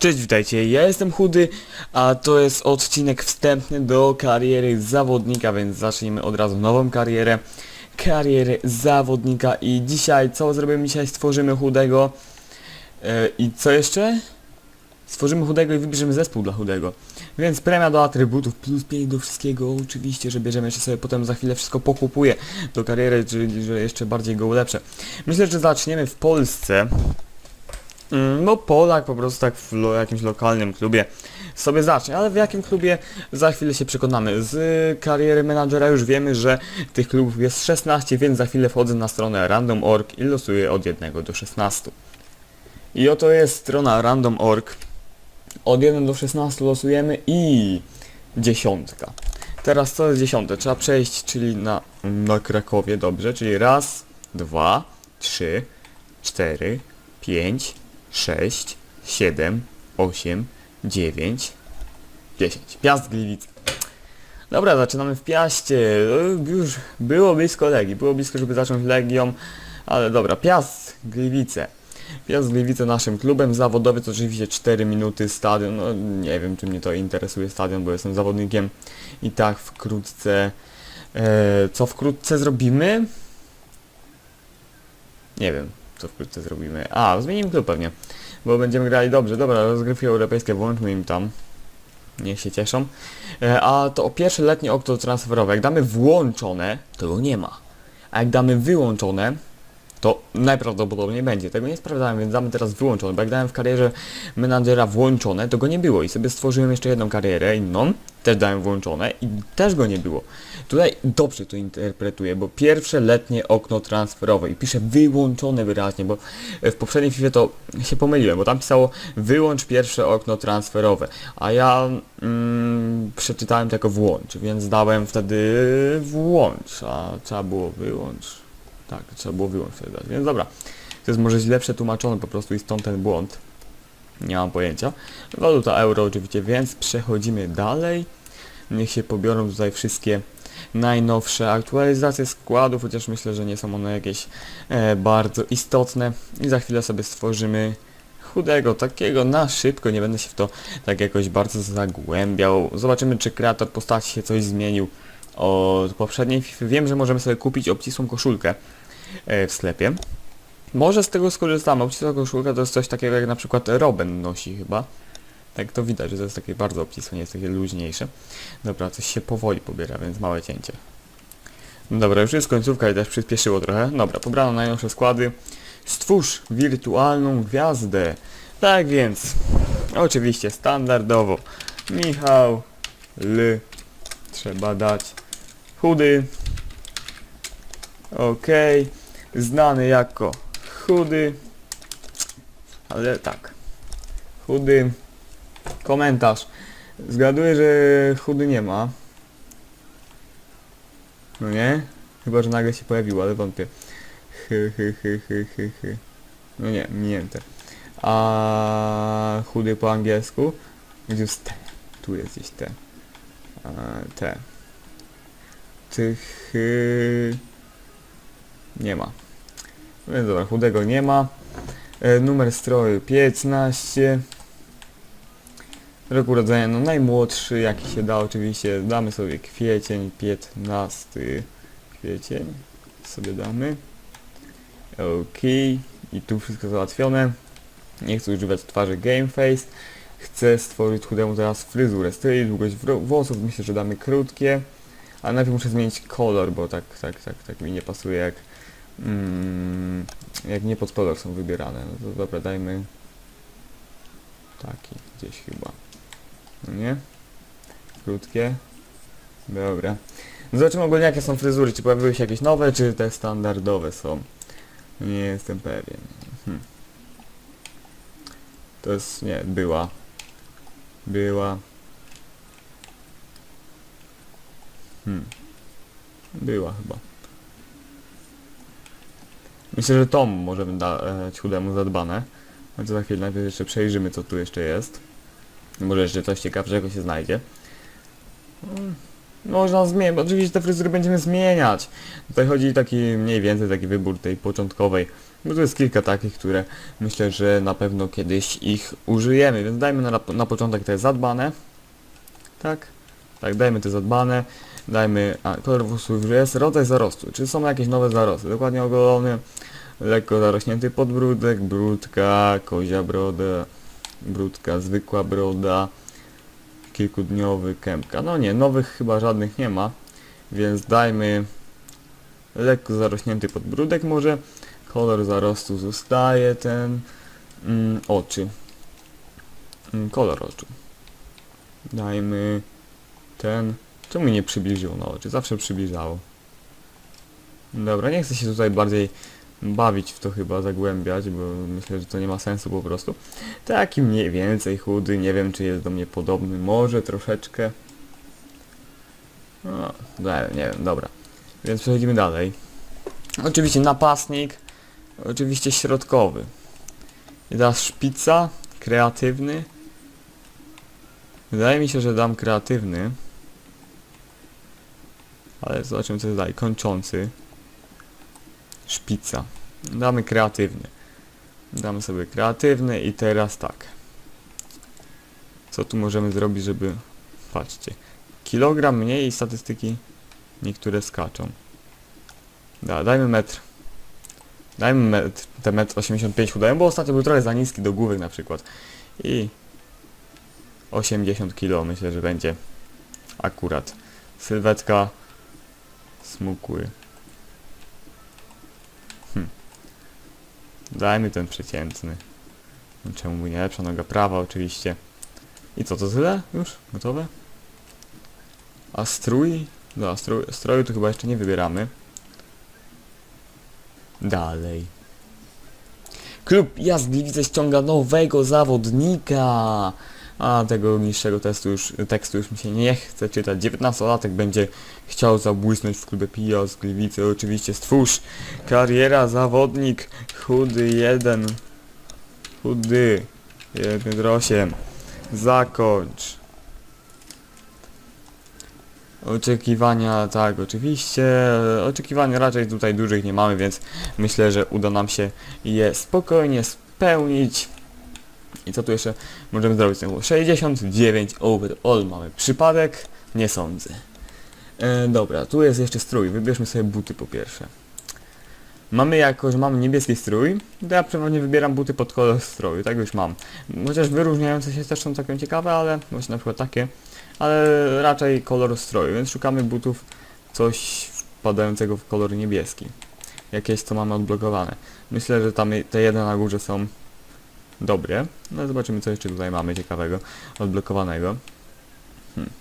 Cześć, witajcie, ja jestem Chudy, a to jest odcinek wstępny do kariery zawodnika, więc zacznijmy od razu nową karierę. Karierę zawodnika i dzisiaj, co zrobimy dzisiaj? Stworzymy Chudego e, i co jeszcze? Stworzymy Chudego i wybierzemy zespół dla Chudego. Więc premia do atrybutów, plus 5 do wszystkiego, oczywiście, że bierzemy jeszcze sobie potem za chwilę wszystko pokupuję do kariery, czyli że jeszcze bardziej go ulepszę. Myślę, że zaczniemy w Polsce. Mm, No Polak po prostu tak w lo, jakimś lokalnym klubie sobie zacznie, ale w jakim klubie za chwilę się przekonamy. Z y, kariery menadżera już wiemy, że tych klubów jest 16, więc za chwilę wchodzę na stronę random.org i losuję od 1 do 16. I oto jest strona random.org. Od 1 do 16 losujemy i dziesiątka. Teraz co jest dziesiąte? Trzeba przejść, czyli na, na Krakowie, dobrze, czyli raz, dwa, trzy, cztery, pięć, 6, 7, 8, 9, 10. Piast Gliwice. Dobra, zaczynamy w Piaście. Już było blisko Legii, było blisko, żeby zacząć Legią, ale dobra, Piast Gliwice. Piast Gliwice naszym klubem, zawodowy to oczywiście 4 minuty stadion, no nie wiem czy mnie to interesuje stadion, bo jestem zawodnikiem i tak wkrótce, e, co wkrótce zrobimy? Nie wiem, co wkrótce zrobimy. A, zmienimy klub pewnie. Bo będziemy grali dobrze. Dobra, rozgrywki europejskie włączmy im tam. Niech się cieszą. E, a to o pierwsze letnie okno transferowe. Jak damy włączone, to go nie ma. A jak damy wyłączone, to najprawdopodobniej będzie. Tego nie sprawdzałem, więc damy teraz wyłączone, bo jak dałem w karierze menadżera włączone, to go nie było i sobie stworzyłem jeszcze jedną karierę inną, też dałem włączone i też go nie było. Tutaj dobrze to interpretuję, bo pierwsze letnie okno transferowe i piszę wyłączone wyraźnie, bo w poprzedniej FIFA to się pomyliłem, bo tam pisało wyłącz pierwsze okno transferowe, a ja mm, przeczytałem tylko włącz, więc dałem wtedy włącz, a trzeba było wyłącz. Tak, trzeba było wyłączyć. Więc dobra. To jest może źle przetłumaczone po prostu i stąd ten błąd. Nie mam pojęcia. Waluta euro oczywiście, więc przechodzimy dalej. Niech się pobiorą tutaj wszystkie najnowsze aktualizacje składów, chociaż myślę, że nie są one jakieś e, bardzo istotne. I za chwilę sobie stworzymy chudego, takiego na szybko, nie będę się w to tak jakoś bardzo zagłębiał. Zobaczymy, czy kreator postaci się coś zmienił od poprzedniej FIFA. Wiem, że możemy sobie kupić obcisłą koszulkę e, w sklepie. Może z tego skorzystamy. Obcisła koszulka to jest coś takiego jak na przykład Robin nosi chyba. Tak to widać, że to jest takie bardzo obcisłe, nie jest takie luźniejsze. Dobra, coś się powoli pobiera, więc małe cięcie. No Dobra, już jest końcówka i też przyspieszyło trochę. Dobra, pobrano najnowsze składy. Stwórz wirtualną gwiazdę. Tak więc, oczywiście standardowo Michał L. Trzeba dać chudy. Okej. Znany jako chudy. Ale tak. Chudy. Komentarz. Zgaduję, że chudy nie ma. No nie? Chyba, że nagle się pojawiło, ale wątpię. Hy, hy, hy, hy, hy, hy. No nie, minięte. A chudy po angielsku? Gdzie jest te? Tu jest gdzieś te. Te. Tych... Nie ma. No więc dobra, chudego nie ma. E, numer stroju 15. Rok urodzenia, no najmłodszy, jaki się da oczywiście. Damy sobie kwiecień, 15 kwiecień. Sobie damy. Ok. I tu wszystko załatwione. Nie chcę używać twarzy Gameface. Chcę stworzyć chudemu teraz fryzurę. Styl, długość wro- włosów, myślę, że damy krótkie. Ale najpierw muszę zmienić kolor, bo tak, tak, tak, tak mi nie pasuje jak mm, jak nie pod kolor są wybierane. No to dobra, dajmy taki gdzieś chyba. No nie? Krótkie. Dobra. No Zobaczymy ogólnie jakie są fryzury, czy pojawiły się jakieś nowe, czy te standardowe są. Nie jestem pewien. Hmm. To jest, nie, była. Była. Hmm. Była chyba. Myślę, że Tom możemy dać chudemu zadbane. Ale za chwilę najpierw jeszcze przejrzymy co tu jeszcze jest. Może jeszcze coś ciekawszego się znajdzie. Mm, Można zmienić, bo oczywiście te fryzury będziemy zmieniać. Tutaj chodzi taki mniej więcej taki wybór tej początkowej Bo to jest kilka takich, które myślę, że na pewno kiedyś ich użyjemy, więc dajmy na, na początek te zadbane. Tak? Tak, dajmy te zadbane. Dajmy, a kolor włosów jest, rodzaj zarostu. Czy są jakieś nowe zarosty? Dokładnie ogolony, lekko zarośnięty podbródek, brudka, kozia broda, brudka, zwykła broda, kilkudniowy kępka. No nie, nowych chyba żadnych nie ma, więc dajmy lekko zarośnięty podbródek może. Kolor zarostu zostaje ten mm, oczy. Mm, kolor oczu. Dajmy ten. Czemu mi nie przybliżyło na oczy? Zawsze przybliżało. Dobra, nie chcę się tutaj bardziej bawić w to chyba, zagłębiać, bo myślę, że to nie ma sensu po prostu. Taki mniej więcej chudy, nie wiem czy jest do mnie podobny, może troszeczkę. No, nie, nie wiem, dobra. Więc przechodzimy dalej. Oczywiście napastnik, oczywiście środkowy. I teraz szpica, kreatywny. Wydaje mi się, że dam kreatywny. Ale zobaczymy co jest dalej. Kończący. Szpica. Damy kreatywny. Damy sobie kreatywny i teraz tak. Co tu możemy zrobić, żeby... Patrzcie. Kilogram mniej i statystyki niektóre skaczą. Da, dajmy metr. Dajmy metr, te metr 85 udają, bo ostatnio był trochę za niski do główek na przykład. I 80 kg myślę, że będzie akurat. Sylwetka smukły. Dajmy ten przeciętny. No Czemu nie lepsza noga prawa oczywiście. I co, to tyle? Już? Gotowe? A strój? No, strój, stroju tu chyba jeszcze nie wybieramy. Dalej. Klub Jazd Gliwice ściąga nowego zawodnika. A tego niższego testu już, tekstu już mi się nie chce czytać. 19-latek będzie chciał zabłysnąć w klubie Pijazd Gliwice. Oczywiście stwórz kariera zawodnik chudy jeden. Chudy. 1.8. Zakończ. Oczekiwania, tak, oczywiście. Oczekiwania raczej tutaj dużych nie mamy, więc myślę, że uda nam się je spokojnie spełnić. I co tu jeszcze możemy zrobić? Znowu 69 overall mamy. Przypadek? Nie sądzę. E, dobra, tu jest jeszcze strój. Wybierzmy sobie buty po pierwsze. Mamy jako, że mamy niebieski strój, to ja przeważnie wybieram buty pod kolor stroju, tak już mam. Chociaż wyróżniające się też są całkiem ciekawe, ale właśnie na przykład takie, ale raczej kolor stroju, więc szukamy butów coś wpadającego w kolor niebieski. Jakieś co mamy odblokowane. Myślę, że tam te jedne na górze są dobre. No zobaczymy co jeszcze tutaj mamy ciekawego, odblokowanego. Hmm.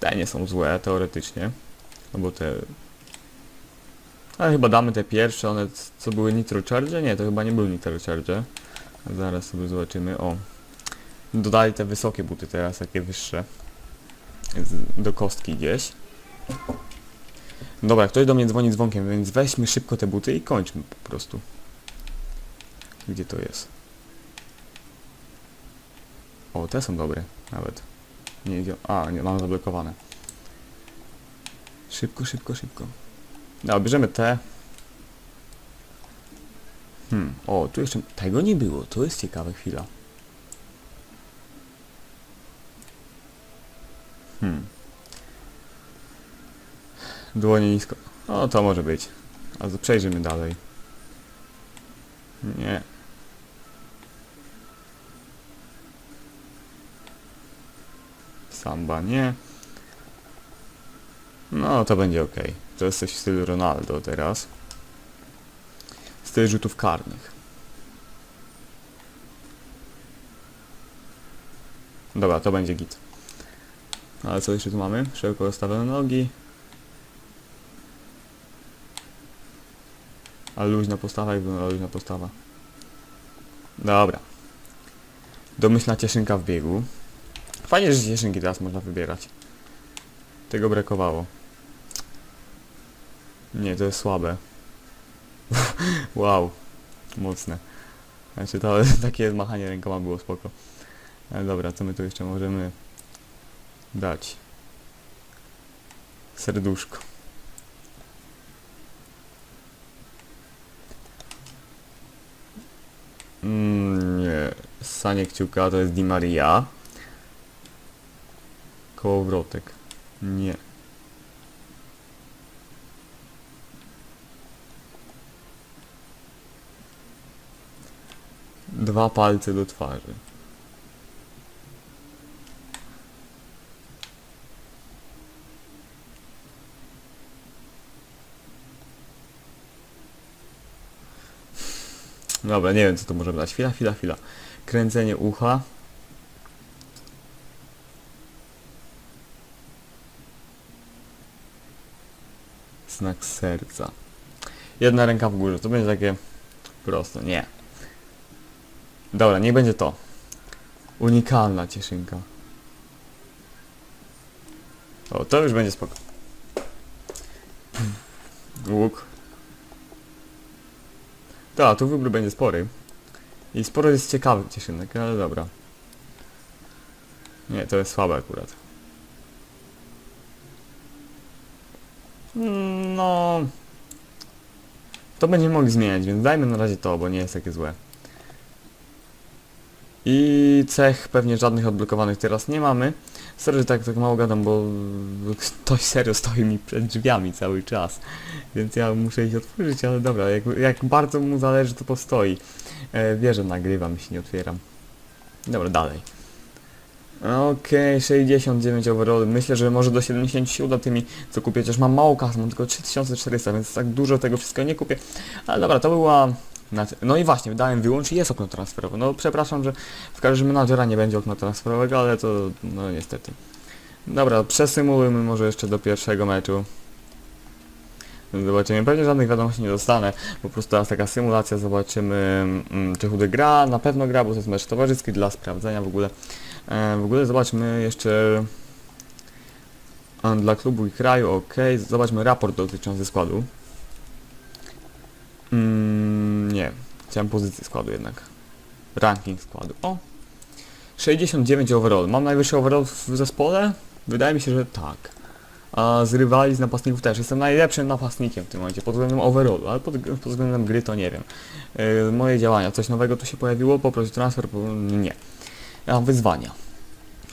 Te nie są złe teoretycznie, no bo te... Ale chyba damy te pierwsze, one co były Nitro Charge? Nie, to chyba nie były Nitro Charge. Zaraz sobie zobaczymy, o. Dodali te wysokie buty teraz, takie wyższe. Do kostki gdzieś. Dobra, ktoś do mnie dzwoni dzwonkiem, więc weźmy szybko te buty i kończmy po prostu. Gdzie to jest? O, te są dobre, nawet. Nie idzie. A, nie, mam zablokowane. Szybko, szybko, szybko. Dobra, bierzemy te. Hmm, o, tu jeszcze tego nie było, to jest ciekawa chwila. Hmm. Dłonie nisko. O, to może być. A przejrzymy dalej. Nie. Samba nie. No, to będzie ok. To jest coś w stylu Ronaldo teraz. Styl rzutów karnych. Dobra, to będzie git. Ale co jeszcze tu mamy? Szeroko rozstawione nogi. A luźna postawa, jak wygląda luźna postawa. Dobra. Domyślna cieszynka w biegu. Fajnie, że cieszynki teraz można wybierać. Tego brakowało. Nie, to jest słabe. wow. Mocne. Znaczy to takie machanie rękoma było spoko. Ale dobra, co my tu jeszcze możemy dać? Serduszko. Mm, nie. Sanie kciuka to jest Di Maria. Kołowrotek. Nie. Dwa palce do twarzy. Dobra, nie wiem co to możemy dać. Chwila, chwila, chwila. Kręcenie ucha. Znak serca. Jedna ręka w górze. To będzie takie proste. Nie. Dobra, niech będzie to. Unikalna cieszynka. O, to już będzie spoko. Łuk. Tak, tu wybór będzie spory. I sporo jest ciekawych cieszynek, ale dobra. Nie, to jest słabe akurat. No... To będziemy mogli zmieniać, więc dajmy na razie to, bo nie jest takie złe. I cech pewnie żadnych odblokowanych teraz nie mamy. Sorry, że tak, tak mało gadam, bo ktoś serio stoi mi przed drzwiami cały czas. Więc ja muszę ich otworzyć, ale dobra, jak, jak bardzo mu zależy, to postoi. E, nagrywam i się nie otwieram. Dobra, dalej. Okej, 69 overall. Myślę, że może do 70 się uda tymi, co kupię, chociaż mam mało kasy, mam tylko 3400, więc tak dużo tego wszystkiego nie kupię. Ale dobra, to była... No i właśnie, wydałem wyłącz i jest okno transferowe. No przepraszam, że w każdym menadżera nie będzie okna transferowego, ale to, no niestety. Dobra, przesymulujmy może jeszcze do pierwszego meczu. Zobaczymy. Pewnie żadnych wiadomości nie dostanę. Po prostu teraz taka symulacja. Zobaczymy, mm, czy chudy gra. Na pewno gra, bo to jest mecz towarzyski dla sprawdzenia w ogóle. E, w ogóle zobaczmy jeszcze dla klubu i kraju. Ok. Zobaczmy raport dotyczący składu. Mm, nie. Chciałem pozycję składu jednak. Ranking składu. O! 69 overall. Mam najwyższy overall w zespole? Wydaje mi się, że tak. A z rywali z napastników też. Jestem najlepszym napastnikiem w tym momencie pod względem overallu, ale pod, pod względem gry to nie wiem. Yy, moje działania. Coś nowego tu się pojawiło? Poprosić transfer? Nie. A wyzwania.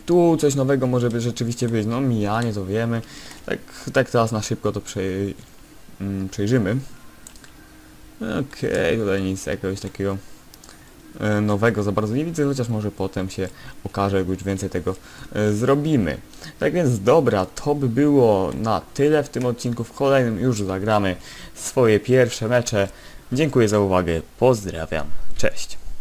Tu coś nowego może by rzeczywiście być. No mijanie to wiemy. Tak, tak teraz na szybko to przej, mm, przejrzymy. Okej, tutaj nic jakiegoś takiego nowego za bardzo nie widzę, chociaż może potem się okaże, jak już więcej tego e, zrobimy. Tak więc dobra, to by było na tyle w tym odcinku. W kolejnym już zagramy swoje pierwsze mecze. Dziękuję za uwagę, pozdrawiam, cześć.